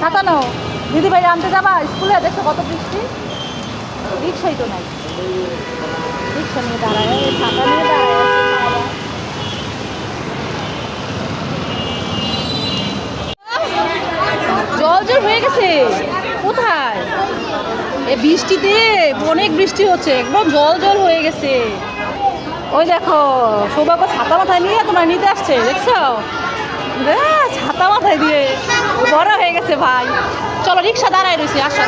ছাতা নাও দিদি ভাই আনতে যাবা? স্কুলে? দেখছ কত বৃষ্টি? রিক্সাই তো নাই। রিক্সা নিয়ে দাঁড়ায় জল জল হয়ে গেছে। কোথায়? এ বৃষ্টিতে অনেক বৃষ্টি হচ্ছে একদম জল জল হয়ে গেছে। ওই দেখো সৌভাগ্য ছাতা মাথায় নিয়ে তোমরা নিতে আসছে দেখছ? আহ, ছাতা মাথায় দিয়ে। বড় হয়ে গেছে ভাই। চলো রিক্সা দাঁড়ায় রয়েছে আসো।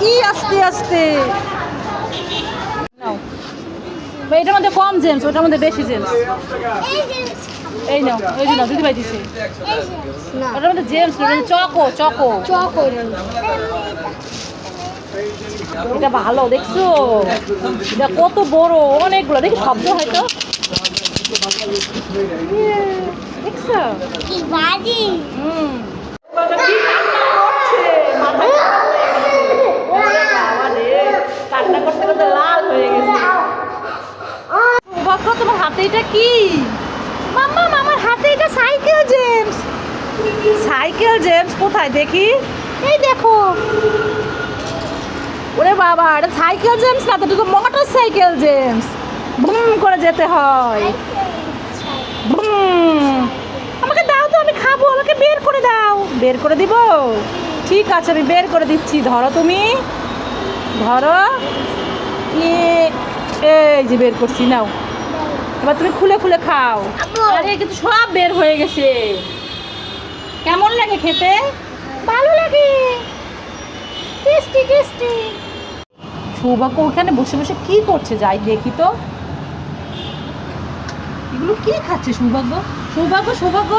কি আস্তে আস্তে। ভাই, এটার মধ্যে কম জেমস ওটার মধ্যে বেশি জেমস এই নাও এই নাও দিদি ভাই দিছে ওটার মধ্যে জেমস চকো চকো। চক এটা ভালো দেখছ? এটা কত বড় অনেকগুলো। দেখি শব্দ হয়তো। দেখছ কি বাজি। হুম কান্না করতে করতে লাল হয়ে গেছে সৌভাগ্য তোমার হাতে এটা কি? মাম্মা আমার হাতে এটা সাইকেল, জেমস। সাইকেল, জেমস, কোথায় দেখি? এই দেখো। ওরে বাবা, এটা সাইকেল, জেমস না তো মোটর সাইকেল, জেমস। বুম করে যেতে হয়। বুম। আমাকে দাও তো, আমি খাব, আমাকে বের করে দাও। বের করে দিব? ঠিক আছে, আমি বের করে দিচ্ছি। ধরো তুমি। ধরো। এই যে বের করছি, নাও। এবার তুমি খুলে খুলে খাও। আরে কিন্তু সব বের হয়ে গেছে। কেমন লাগে খেতে? ভালো লাগে। Tasty tasty. সৌভাগ্য ওখানে বসে বসে কি করছে যাই দেখি তো। এগুলো কি খাচ্ছে সৌভাগ্য? সৌভাগ্য সৌভাগ্য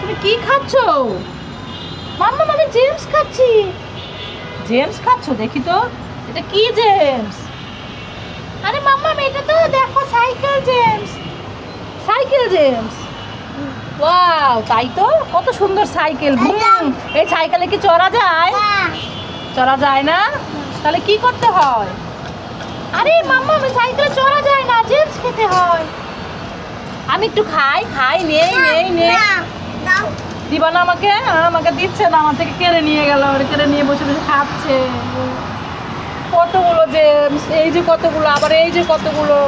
তুমি কি খাচ্ছ? মাম্মা আমি জেমস খাচ্ছি। জেমস খাচ্ছ? দেখি তো। এটা কি জেমস? আরে মাম্মা এটা তো দেখো সাইকেল জেমস। সাইকেল জেমস। ওয়াও তাই তো? কত সুন্দর সাইকেল। বুম এই সাইকেলে কি চড়া যায়? চড়া যায় না? তাহলে কি করতে হয়? আরে মাম্মা আমি সাইকেলে চড়া যায় না জেমস খেতে হয়। আমি একটু খাই খাই নেই নেই নেই। দিবা না আমাকে? আমাকে দিচ্ছে না আমার থেকে কেড়ে নিয়ে গেল কেড়ে নিয়ে বসে বসে খাচ্ছে। কতগুলো যে, এই যে কতগুলো, আবার এই যে কতগুলো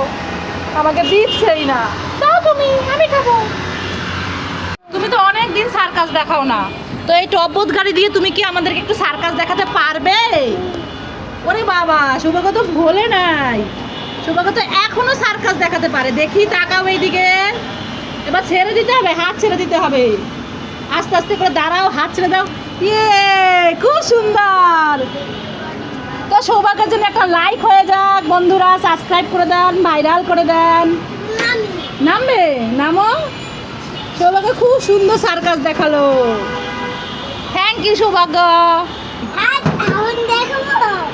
আমাকে দিচ্ছেই না। দাও তুমি, আমি খাব। তুমি তো অনেক দিন সার্কাস দেখাও না। তো এই টপবোধ গাড়ি দিয়ে তুমি কি আমাদেরকে একটু সার্কাস দেখাতে পারবে? ওরে বাবা সৌভাগ্য তো ভোলে নাই। সৌভাগ্য তো এখনও সার্কাস দেখাতে পারে। দেখি তাকাও এইদিকে। এবার ছেড়ে দিতে হবে, হাত ছেড়ে দিতে হবে। আস্তে আস্তে করে দাঁড়াও, হাত ছেড়ে দাও। ইয়ে খুব সুন্দর। তো সৌভাগ্যের জন্য একটা লাইক হয়ে যাক, বন্ধুরা সাবস্ক্রাইব করে দেন ভাইরাল করে দেন। নামবে? নামো? সৌভাগ্য খুব সুন্দর সার্কাস দেখাল। থ্যাংক ইউ সৌভাগ্য।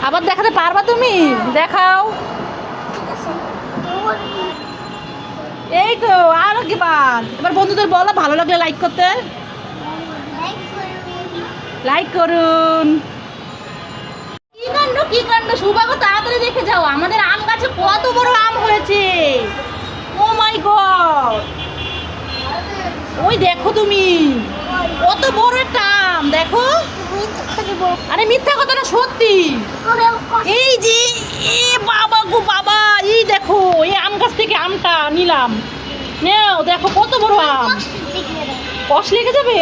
আবার দেখাতে পারবা তুমি? দেখাও। এই তো, আরও কি বার এবার বন্ধুদের বলো, ভালো লাগলে লাইক করতে। লাইক করুন। কি কাণ্ড কি কাণ্ড? সৌভাগ্য তাড়াতাড়ি দেখে যাও। আমাদের আম গাছে কত বড় আম হয়েছে। Oh my god. ওই দেখো তুমি, কত বড় একটা আম, দেখো। আরে মিথ্যা কথা সত্যি। এই যে বাবা গো বাবা, এই দেখো, এই আম গাছ থেকে আমটা নিলাম। নাও, দেখো কত বড় আম। কষ লেগে যাবে।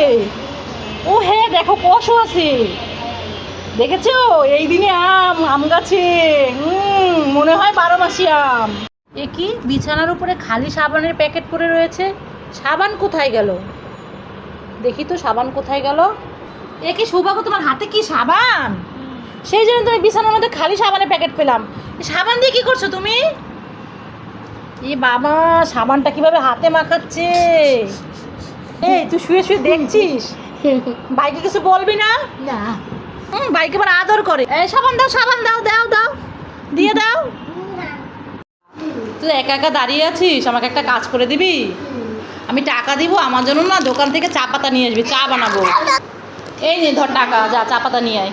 ও হ্যাঁ দেখো কষও আছে। দেখেছ? এই দিনে আম আম গাছে। মনে হয় বারো মাসি আম। এ কি? বিছানার উপরে খালি সাবানের প্যাকেট পড়ে রয়েছে? সাবান কোথায় গেল? দেখি তো সাবান কোথায় গেল। এ কি সৌভাগ্য তোমার হাতে কি সাবান? সেই জন্য তুমি বিছানার মধ্যে খালি সাবানের প্যাকেট পেলাম। সাবান দিয়ে কি করছ তুমি? এ বাবা সাবানটা কীভাবে হাতে মাখাচ্ছে? এই তুই শুয়ে শুয়ে দেখছিস? ভাইকে কিছু বলবি না? না। হুম আদর করে। এই সাবান দাও সাবান দাও দাও দাও। দিয়ে দাও। তুই একা একা দাঁড়িয়ে আছিস? আমাকে একটা কাজ করে দিবি? আমি টাকা দিব আমার জন্য না দোকান থেকে চা পাতা নিয়ে আসবি চা বানাবো। এই নে ধর টাকা যা চা পাতা নিয়ে আয়।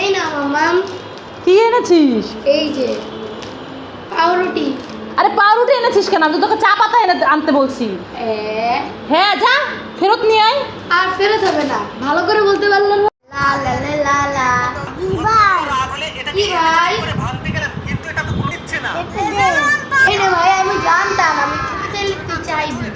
এই না মামাম কি এনেছিস? এই যে পাউরুটি। আরে পাউরুটি এনেছিস কেন? আমি তো তোকে চা পাতা এনে আনতে বলছি। হ্যাঁ যা। ফেরত নিয়ে আয়। আর ফেরত হবে না। ভালো করে বলতে পারল না। লা লা লা লা লা। কি ভাই কি ভাই এই রে ভাই আমি জানতাম আমি খেলতে লিখতে চাইবি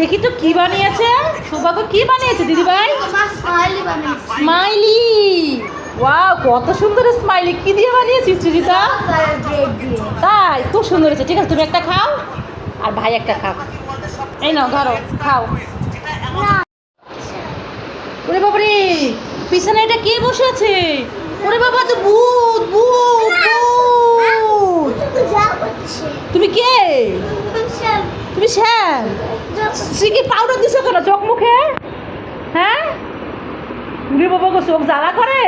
দেখি তো কি বানিয়েছে? সৌভাগ্য কি বানিয়েছে দিদি ভাই আমার স্মাইলি বানিয়েছি। স্মাইলি। ওয়াও, কত সুন্দর স্মাইলি কি দিয়ে বানিয়েছিস, সুজিতা? তাই, খুব সুন্দর হয়েছে। ঠিক আছে, তুমি একটা খাও, আর ভাই একটা খাও এই নাও, ধরো, খাও। ওরে বাবারে পিছনে এটা কে বসে আছে? ওরে বাবা, তো ভূত ভূত তুমি কে? তুমি শ্যাম। সে কি পাউডার দিছো কেন? চোখ মুখে হ্যাঁ? ওরে বাবা গো চোখ জ্বালা করে?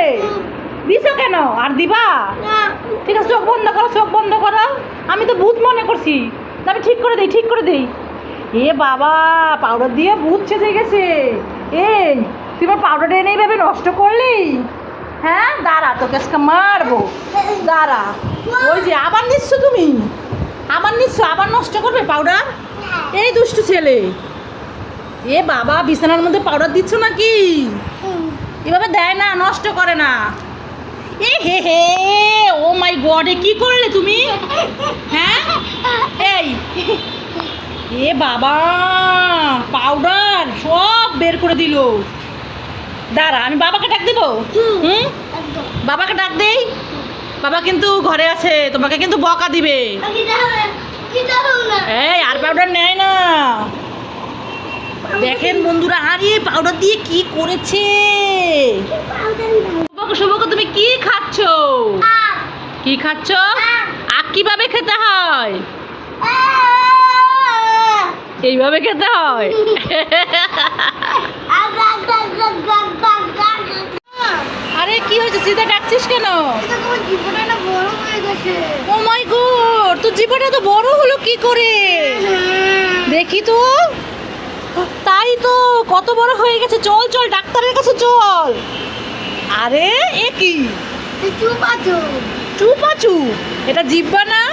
দিছো কেন? আর দিবা? ঠিক আছে চোখ বন্ধ করো চোখ বন্ধ করো। আমি তো ভূত মনে করছি। আমি ঠিক করে দিই ঠিক করে দিই। এ বাবা পাউডার দিয়ে ভূত ছেঁচে গেছে। এ তুই আমার পাউডার এনে এইভাবে নষ্ট করলি? হ্যাঁ? দাঁড়া তোকে আজকে মারবো। দাঁড়া। ওই যে আবার নিচ্ছ তুমি? আবার নিচ্ছ? আবার নষ্ট করবে পাউডার এই দুষ্টু ছেলে। এ বাবা বিছানার মধ্যে পাউডার দিচ্ছ নাকি? এভাবে দেয় না নষ্ট করে না। এ হে হে ও মাই গড এ কি করলে তুমি? হ্যাঁ? এই। এ বাবা পাউডার সব বের করে দিল। দাঁড়া আমি বাবাকে ডাক দিব? হুম? বাবাকে ডাক দেই? বাবা কিন্তু ঘরে আছে তোমাকে কিন্তু বকা দিবে। এই আর পাউডার নেয় না। দেখেন বন্ধুরা, আরে পাউডার দিয়ে কি করেছে? শুভক তুমি কি খাচ্ছ? কি খাচ্ছ? আখ কীভাবে খেতে হয়? এইভাবে খেতে হয়? আরে, কি হয়েছে? সিধা ডাকছিস কেন? ও মাই গড তোর জীবনটা তো বড় হলো কি করে? দেখি তো। তাই তো কত বড় হয়ে গেছে। চল চল ডাক্তারের কাছে চল। আরে এ কি? চুপাচু। এটা জিব্বা না?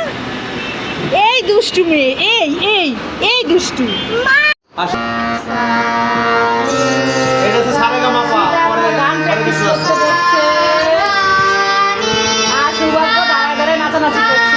এই দুষ্টু মেয়ে এই এই এই দুষ্টু। এটা তো সারেগা মাপা পরে গান প্র্যাকটিস করতে বসছে আর সৌভাগ্য দাঁড়ায় দাঁড়ায় নাচানাচি করছে।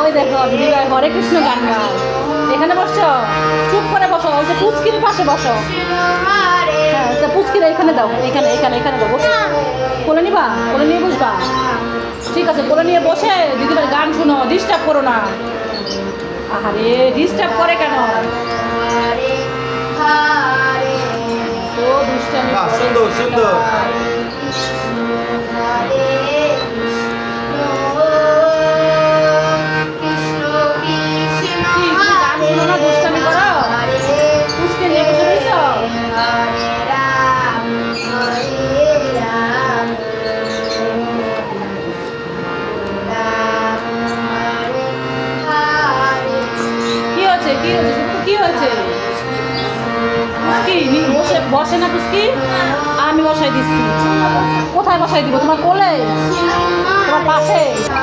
ওই দেখো হরে কৃষ্ণ গান গায় এখানে বসছো? চুপ করে বসো। ওই যে পুচকির পাশে বসো। হ্যাঁ তা পুচকিরা এখানে দাও। এখানে এখানে এখানে দাও। বসো। কোলে নিবা? কোলে নিয়ে বসবা? ঠিক আছে কোলে নিয়ে বসে দিদিভাই গান শুনো ডিস্টার্ব করো না। আরে ডিস্টার্ব করে কেন? সুন্দর, সুন্দর। বসে না পুচকি আমি বসাই দিচ্ছি। কোথায় বসাই দিব? তোমার কোলে? তোমার পাশে?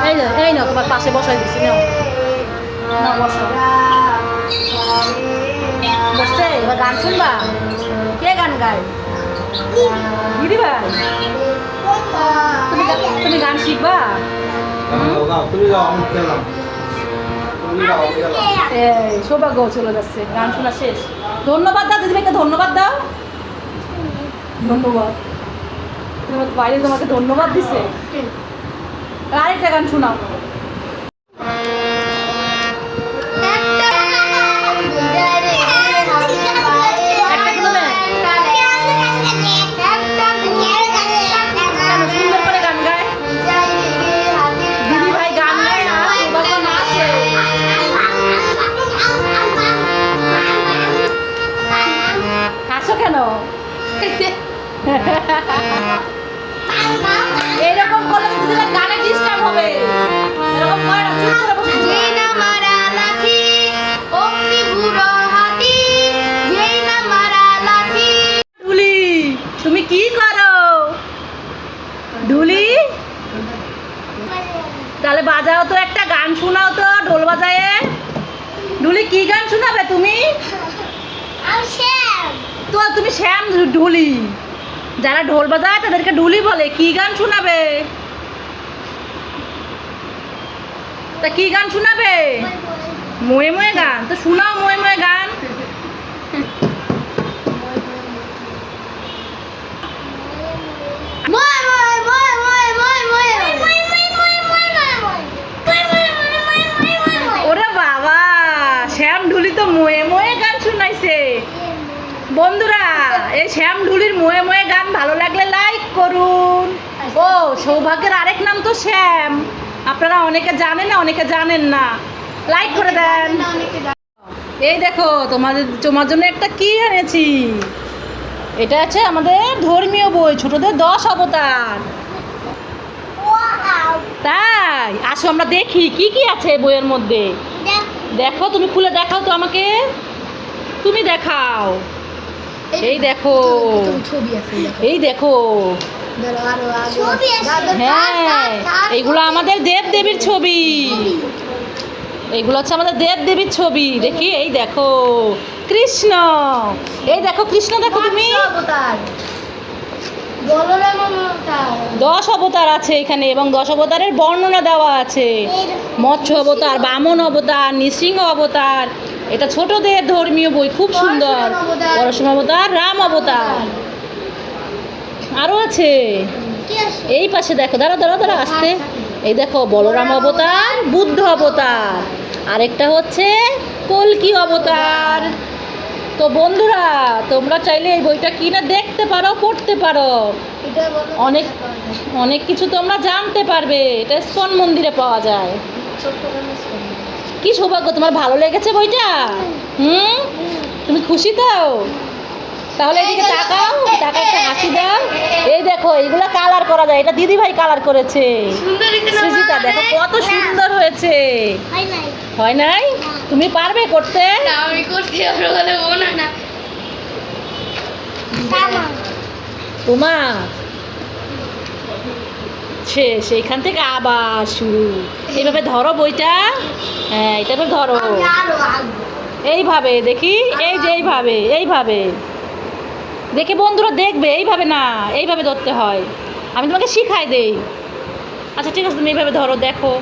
এই না এই না তোমার পাশে বসাই দিচ্ছি না বসো বসছে? এবার গান শুনবা? কে গান গায়? দিদি ভাই। তুমি তুমি গান শিখবা? সৌভাগ্য চলে যাচ্ছে গান শোনা শেষ। ধন্যবাদ দাও দিদিভাইকে ধন্যবাদ দাও। ধন্যবাদ। বাইরে তোমাকে ধন্যবাদ দিছে? আরেকটা গান শোনাও। বাজাও তো একটা গান শোনাও তো ঢোল বাজায়ে। ঢুলি কি গান শোনাবে তুমি? তো তুমি শ্যাম ঢুলি। যারা ঢোল বাজায় তাদেরকে ঢুলি বলে কি গান শোনাবে? তা কি গান শোনাবে? ময়ে ময়ে গান তো শোনাও ময়ে শ্যাম ঢুলির ময়ে ময়ে গান ভালো লাগলে লাইক করুন। ও সৌভাগ্যের আরেক নাম তো শ্যাম। আপনারা অনেকে জানেন না অনেকে জানেন না। লাইক করে দেন। এই দেখো তোমাদের তোমার জন্য একটা কি এনেছি? এটা আছে আমাদের ধর্মীয় বই ছোটদের দশ অবতার। তাই আসো আমরা দেখি কি কি আছে বইয়ের মধ্যে? দেখো তুমি খুলে দেখাও তো আমাকে। তুমি দেখাও। এই দেখো। ছবি আছে এই দেখো। হ্যাঁ এইগুলো আমাদের দেব দেবীর ছবি। এইগুলো হচ্ছে আমাদের দেব দেবীর ছবি দেখি। এই দেখো। কৃষ্ণ। এই দেখো কৃষ্ণ দেখো তুমি। দশ অবতার আছে এখানে এবং দশ অবতারের বর্ণনা দেওয়া আছে। মৎস্য অবতার বামন অবতার নৃসিংহ অবতার এটা ছোটদের ধর্মীয় বই খুব সুন্দর। পরশুরাম অবতার। রাম অবতার আরও আছে। এই পাশে দেখো দাঁড়া দাঁড়া দাঁড়া আসতে। এই দেখো বলরাম অবতার বুদ্ধ অবতার। আরেকটা হচ্ছে কলকি অবতার। তো বন্ধুরা তোমরা চাইলে এই বইটা কিনে দেখতে পারো পড়তে পারো। অনেক অনেক কিছু তোমরা জানতে পারবে। এটা স্কন মন্দিরে পাওয়া যায়। কি সৌভাগ্য তোমার ভালো লেগেছে বইটা? হুম? তুমি খুশি তো? তাহলে এদিকে তাকাও টাকা একটা হাসি দাও। এই দেখো এইগুলো কালার করা যায়। এটা দিদি ভাই কালার করেছে সুজিতা দেখো কত সুন্দর হয়েছে। হয় নাই। তুমি পারবে করতে? আমি করতে পারব বলে না। তামা তোমা সেইখান থেকে আবার শুরু। এইভাবে ধরো বইটা। হ্যাঁ এটা তো ধরো এইভাবে দেখি? এই যে এইভাবে এইভাবে। দেখে বন্ধুরা দেখবে এইভাবে না এইভাবে ধরতে হয়। আমি তোমাকে শিখাই দেই। আচ্ছা ঠিক আছে তুমি এইভাবে ধরো দেখো।